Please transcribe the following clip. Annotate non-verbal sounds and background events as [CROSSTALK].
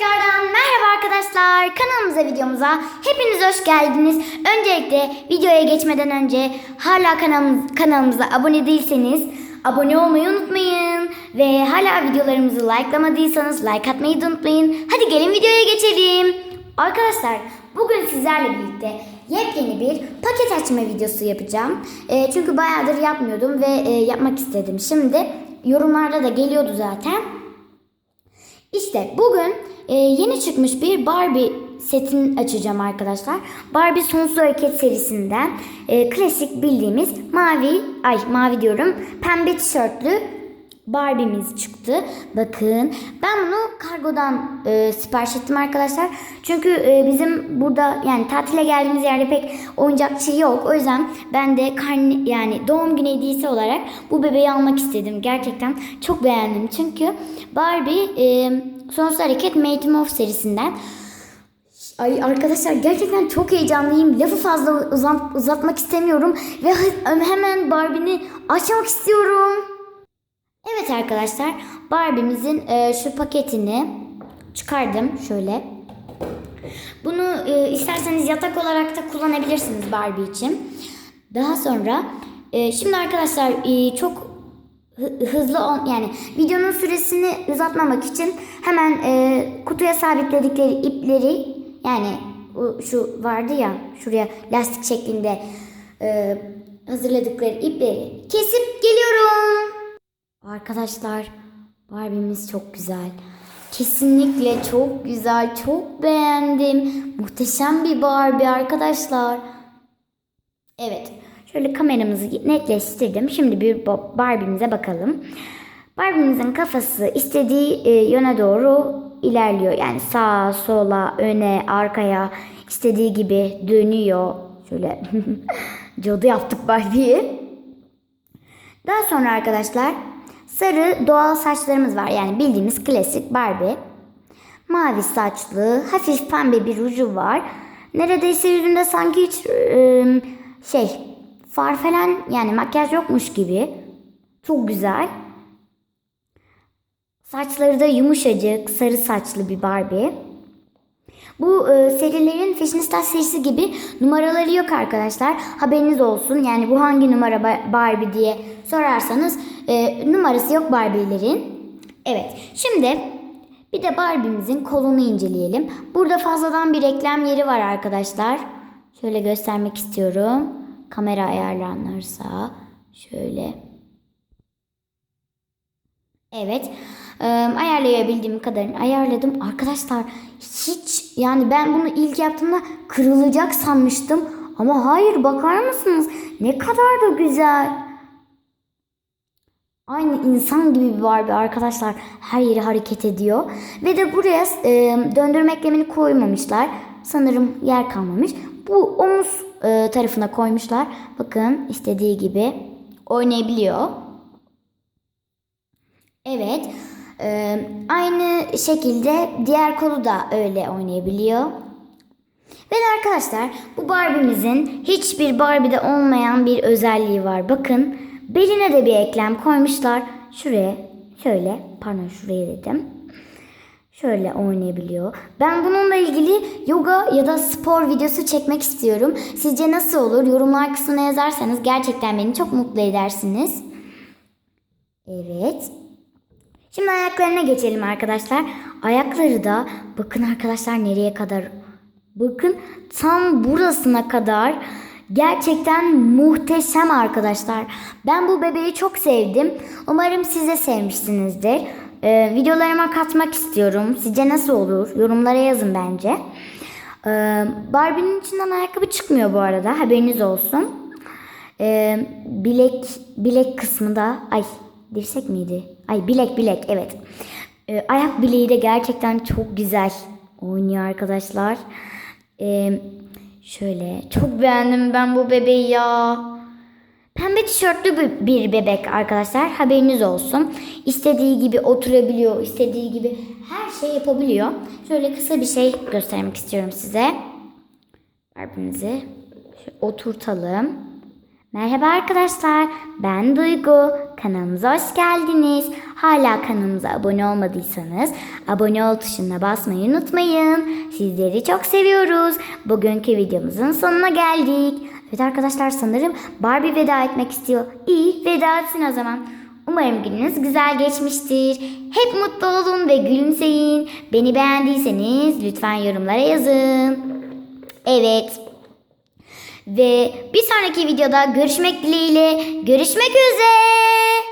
tekrardan merhaba arkadaşlar. Kanalımıza, videomuza hepiniz hoş geldiniz. Öncelikle videoya geçmeden önce hala kanalımız, kanalımıza abone değilseniz abone olmayı unutmayın. Ve hala videolarımızı likelamadıysanız like atmayı da unutmayın. Hadi gelin videoya geçelim. Arkadaşlar bugün sizlerle birlikte yepyeni bir paket açma videosu yapacağım. Ee, çünkü bayağıdır yapmıyordum ve e, yapmak istedim. Şimdi yorumlarda da geliyordu zaten. İşte bugün e, yeni çıkmış bir Barbie setini açacağım arkadaşlar. Barbie Sonsuz Hareket serisinden e, klasik bildiğimiz mavi, ay mavi diyorum, pembe tişörtlü Barbie'miz çıktı. Bakın ben bunu kargodan e, sipariş ettim arkadaşlar. Çünkü e, bizim burada yani tatile geldiğimiz yerde pek oyuncakçı yok. O yüzden ben de karne, yani doğum günü hediyesi olarak bu bebeği almak istedim. Gerçekten çok beğendim. Çünkü Barbie e, Sonsuz Hareket Made Of serisinden Ay arkadaşlar gerçekten çok heyecanlıyım. Lafı fazla uzat, uzatmak istemiyorum. Ve he- hemen Barbie'ni açmak istiyorum. Evet arkadaşlar Barbie'mizin e, şu paketini çıkardım şöyle. Bunu e, isterseniz yatak olarak da kullanabilirsiniz Barbie için. Daha sonra e, şimdi arkadaşlar e, çok hı- hızlı ol, yani videonun süresini uzatmamak için hemen e, kutuya sabitledikleri ipleri yani şu vardı ya şuraya lastik şeklinde e, hazırladıkları ipleri kesip geliyorum. Arkadaşlar Barbie'miz çok güzel. Kesinlikle çok güzel. Çok beğendim. Muhteşem bir Barbie arkadaşlar. Evet. Şöyle kameramızı netleştirdim. Şimdi bir Barbie'mize bakalım. Barbie'mizin kafası istediği e, yöne doğru ilerliyor. Yani sağa, sola, öne, arkaya istediği gibi dönüyor. Şöyle [LAUGHS] cadı yaptık Barbie'yi. Daha sonra arkadaşlar sarı doğal saçlarımız var. Yani bildiğimiz klasik Barbie. Mavi saçlı, hafif pembe bir ruju var. Neredeyse yüzünde sanki hiç e, şey far falan yani makyaj yokmuş gibi. Çok güzel. Saçları da yumuşacık, sarı saçlı bir Barbie. Bu e, serilerin Fashionista serisi gibi numaraları yok arkadaşlar. Haberiniz olsun. Yani bu hangi numara Ba- Barbie diye sorarsanız e, numarası yok Barbie'lerin. Evet. Şimdi bir de Barbie'mizin kolunu inceleyelim. Burada fazladan bir reklam yeri var arkadaşlar. Şöyle göstermek istiyorum. Kamera ayarlanırsa şöyle. Evet. Ayarlayabildiğim kadarını ayarladım. Arkadaşlar hiç yani ben bunu ilk yaptığımda kırılacak sanmıştım. Ama hayır bakar mısınız? Ne kadar da güzel. Aynı insan gibi bir Barbie arkadaşlar. Her yeri hareket ediyor. Ve de buraya e, döndürme eklemini koymamışlar. Sanırım yer kalmamış. Bu omuz e, tarafına koymuşlar. Bakın istediği gibi oynayabiliyor. Evet. Ee, aynı şekilde diğer kolu da öyle oynayabiliyor. Ve arkadaşlar bu Barbie'mizin hiçbir Barbie'de olmayan bir özelliği var. Bakın beline de bir eklem koymuşlar. Şuraya şöyle pardon şuraya dedim. Şöyle oynayabiliyor. Ben bununla ilgili yoga ya da spor videosu çekmek istiyorum. Sizce nasıl olur? Yorumlar kısmına yazarsanız gerçekten beni çok mutlu edersiniz. Evet. Şimdi ayaklarına geçelim arkadaşlar. Ayakları da bakın arkadaşlar nereye kadar. Bakın tam burasına kadar. Gerçekten muhteşem arkadaşlar. Ben bu bebeği çok sevdim. Umarım siz de sevmişsinizdir. Ee, videolarıma katmak istiyorum. Sizce nasıl olur? Yorumlara yazın bence. Ee, Barbie'nin içinden ayakkabı çıkmıyor bu arada. Haberiniz olsun. Ee, bilek bilek kısmı da ay dirsek miydi? Ay bilek bilek evet. Ee, ayak bileği de gerçekten çok güzel oynuyor arkadaşlar. Ee, şöyle çok beğendim ben bu bebeği ya. Pembe tişörtlü bir- bebek arkadaşlar. Haberiniz olsun. İstediği gibi oturabiliyor, istediği gibi her şey yapabiliyor. Şöyle kısa bir şey göstermek istiyorum size. Barbie'mizi şöyle oturtalım. Merhaba arkadaşlar. Ben Duygu. Kanalımıza hoş geldiniz. Hala kanalımıza abone olmadıysanız abone ol tuşuna basmayı unutmayın. Sizleri çok seviyoruz. Bugünkü videomuzun sonuna geldik. Evet arkadaşlar sanırım Barbie veda etmek istiyor. İyi veda etsin o zaman. Umarım gününüz güzel geçmiştir. Hep mutlu olun ve gülümseyin. Beni beğendiyseniz lütfen yorumlara yazın. Evet. Ve bir sonraki videoda görüşmek dileğiyle. Görüşmek üzere.